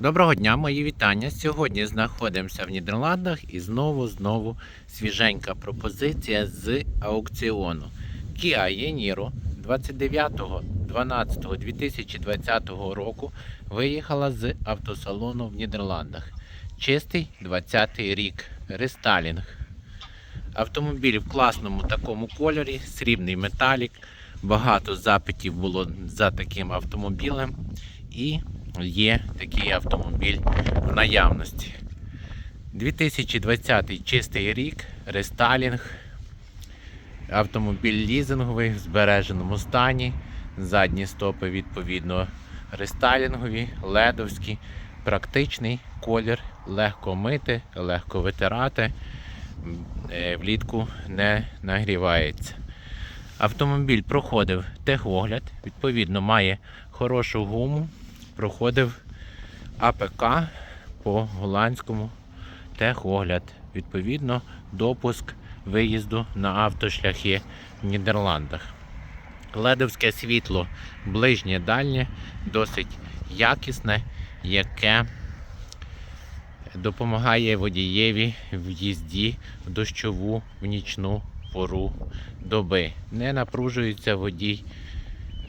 Доброго дня, мої вітання. Сьогодні знаходимося в Нідерландах і знову знову свіженька пропозиція з аукціону. Kia Yeniro 29.12.2020 року виїхала з автосалону в Нідерландах. Чистий 20-й рік. Рестайлінг. Автомобіль в класному такому кольорі, срібний металік. Багато запитів було за таким автомобілем. І є такий автомобіль в наявності. 2020 чистий рік, рестайлінг. Автомобіль лізинговий в збереженому стані. Задні стопи відповідно рестайлінгові, ледовські, практичний колір, легко мити, легко витирати, е, влітку не нагрівається. Автомобіль проходив техогляд, відповідно, має хорошу гуму, проходив АПК по голландському техогляд. Відповідно, допуск виїзду на автошляхи в Нідерландах. Ледовське світло ближнє дальнє, досить якісне, яке допомагає водієві в їзді в дощову, в нічну пору доби. Не напружується водій,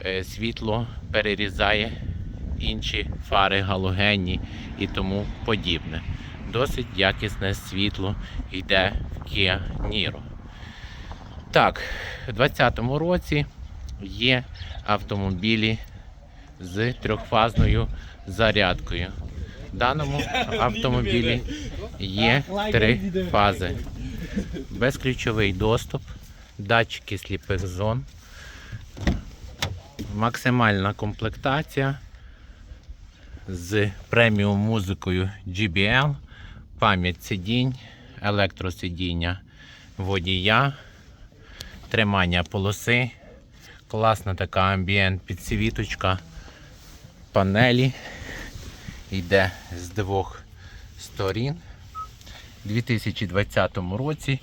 е, світло перерізає інші фари галогенні і тому подібне. Досить якісне світло йде в Kia Niro. Так, у 2020 році є автомобілі з трьохфазною зарядкою. В даному автомобілі є три фази. Безключовий доступ, датчики сліпих зон, максимальна комплектація з преміум музикою GBL, пам'ять сидінь, електросидіння водія, тримання полоси, класна така амбієнт підсвіточка, панелі йде з двох сторін. У 2020 році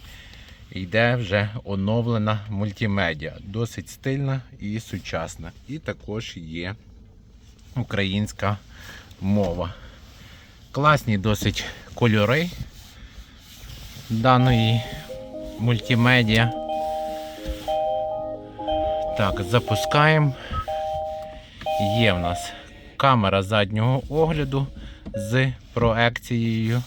йде вже оновлена мультимедіа, досить стильна і сучасна. І також є українська мова. Класні досить кольори даної мультимедіа. Так, запускаємо. Є в нас камера заднього огляду з проекцією.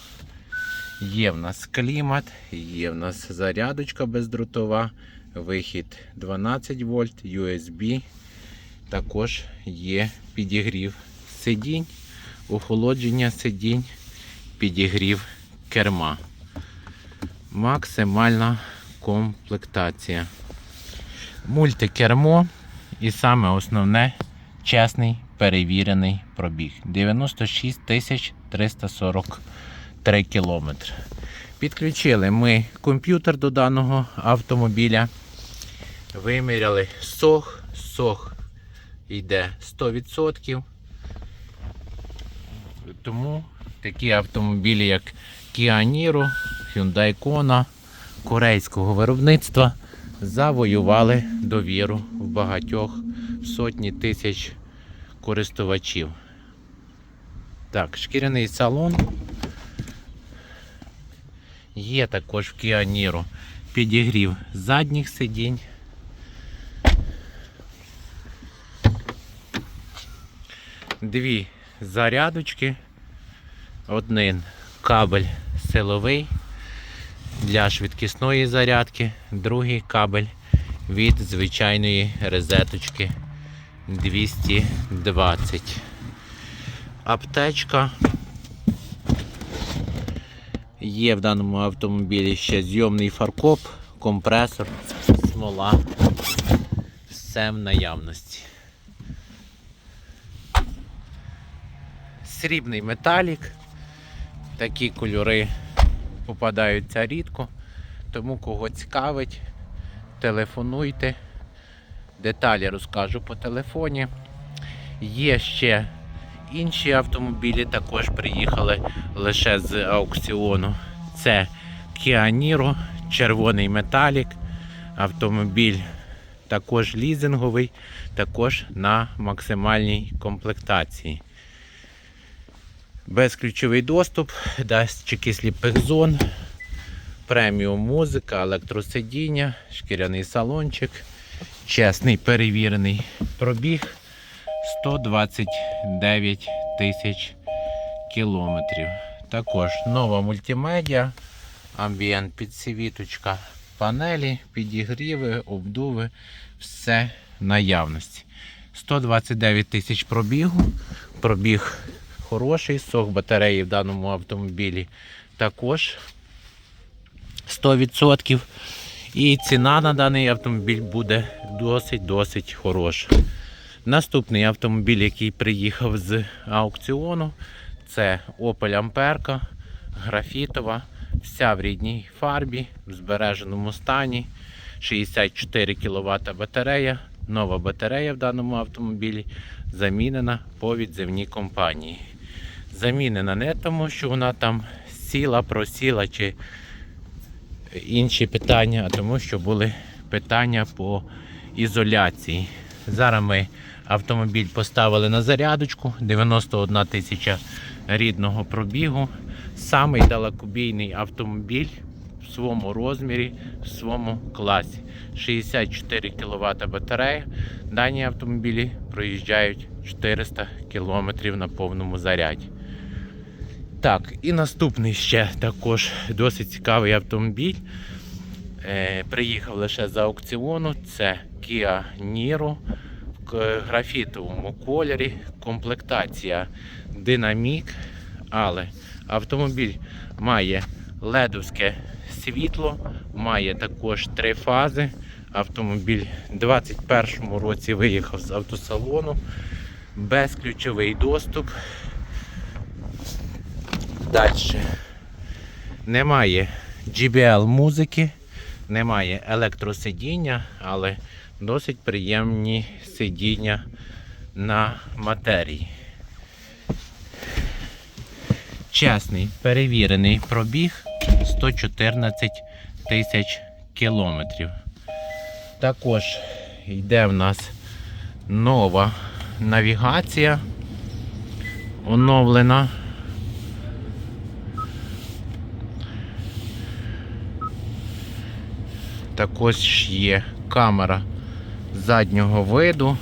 Є в нас клімат, є в нас зарядочка бездротова, вихід 12 вольт, USB. Також є підігрів сидінь, охолодження сидінь, підігрів керма. Максимальна комплектація. Мультикермо і саме основне чесний перевірений пробіг. 96 343 кілометри. Підключили ми комп'ютер до даного автомобіля. Виміряли сох. Сох йде 100%. Тому такі автомобілі, як Kia Niro, Hyundai Kona корейського виробництва завоювали довіру в багатьох сотні тисяч користувачів. Так, шкіряний салон. Є також в Kia Niro підігрів задніх сидінь. Дві зарядочки. Один кабель силовий для швидкісної зарядки, другий кабель від звичайної розеточки 220. Аптечка. Є в даному автомобілі ще зйомний фаркоп, компресор, смола. Все в наявності. Срібний металік. Такі кольори попадаються рідко. Тому кого цікавить, телефонуйте. Деталі розкажу по телефоні. Є ще інші автомобілі, також приїхали лише з аукціону. Це Kia Niro, червоний металік, автомобіль також лізинговий, також на максимальній комплектації. Безключовий доступ, датчики сліпих зон, преміум музика, електросидіння, шкіряний салончик, чесний перевірений пробіг 129 тисяч кілометрів. Також нова мультимедіа, амбієнт підсвіточка, панелі, підігріви, обдуви, все наявності. 129 тисяч пробігу. Пробіг хороший, сок батареї в даному автомобілі також 100%. І ціна на даний автомобіль буде досить-досить хороша. Наступний автомобіль, який приїхав з аукціону, це Opel Amperka, графітова, вся в рідній фарбі, в збереженому стані, 64 кВт батарея, нова батарея в даному автомобілі, замінена по відзивній компанії. Замінена не тому, що вона там сіла, просіла чи інші питання, а тому, що були питання по ізоляції. Зараз ми автомобіль поставили на зарядочку, 91 тисяча рідного пробігу. Самий далекобійний автомобіль в своєму розмірі, в своєму класі. 64 кВт батарея. Дані автомобілі проїжджають 400 км на повному заряді. Так, і наступний ще також досить цікавий автомобіль. Е, приїхав лише з аукціону. Це Kia Niro в графітовому кольорі. Комплектація динамік, але автомобіль має ледовське світло, має також три фази. Автомобіль у 2021 році виїхав з автосалону, безключовий доступ. Далі. Немає GBL музики, немає електросидіння, але досить приємні сидіння на матерії. Чесний перевірений пробіг 114 тисяч кілометрів. Також йде в нас нова навігація оновлена. Також є камера заднього виду.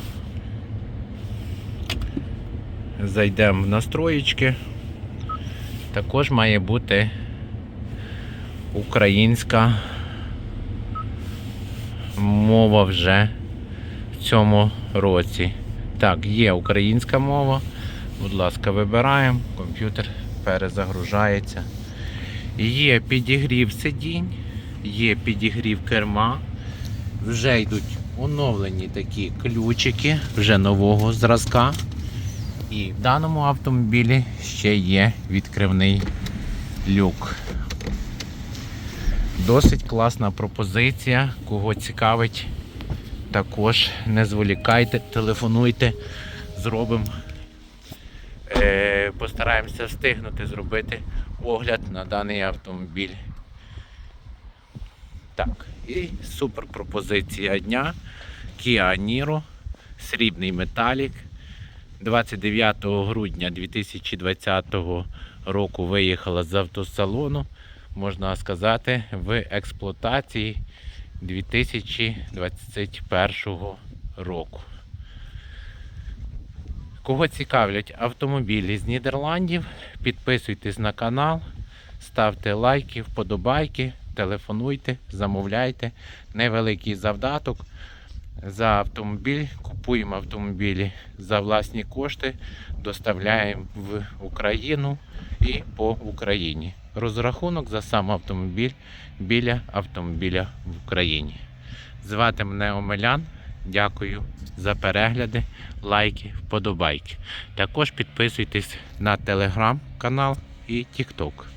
Зайдемо в настроєчки. Також має бути українська мова вже в цьому році. Так, є українська мова. Будь ласка, вибираємо, комп'ютер перезагружається. Є підігрів сидінь, є підігрів керма. Вже йдуть оновлені такі ключики, вже нового зразка. І в даному автомобілі ще є відкривний люк. Досить класна пропозиція. Кого цікавить, також не зволікайте, телефонуйте, зробимо. Е, постараємося встигнути зробити огляд на даний автомобіль. Так, і супер пропозиція дня. Kia Niro, срібний металік. 29 грудня 2020 року виїхала з автосалону, можна сказати, в експлуатації 2021 року. Кого цікавлять автомобілі з Нідерландів, підписуйтесь на канал, ставте лайки, вподобайки, телефонуйте, замовляйте. Невеликий завдаток за автомобіль, купуємо автомобілі за власні кошти, доставляємо в Україну і по Україні. Розрахунок за сам автомобіль біля автомобіля в Україні. Звати мене Омелян. Дякую за перегляди, лайки, вподобайки. Також підписуйтесь на телеграм-канал і TikTok.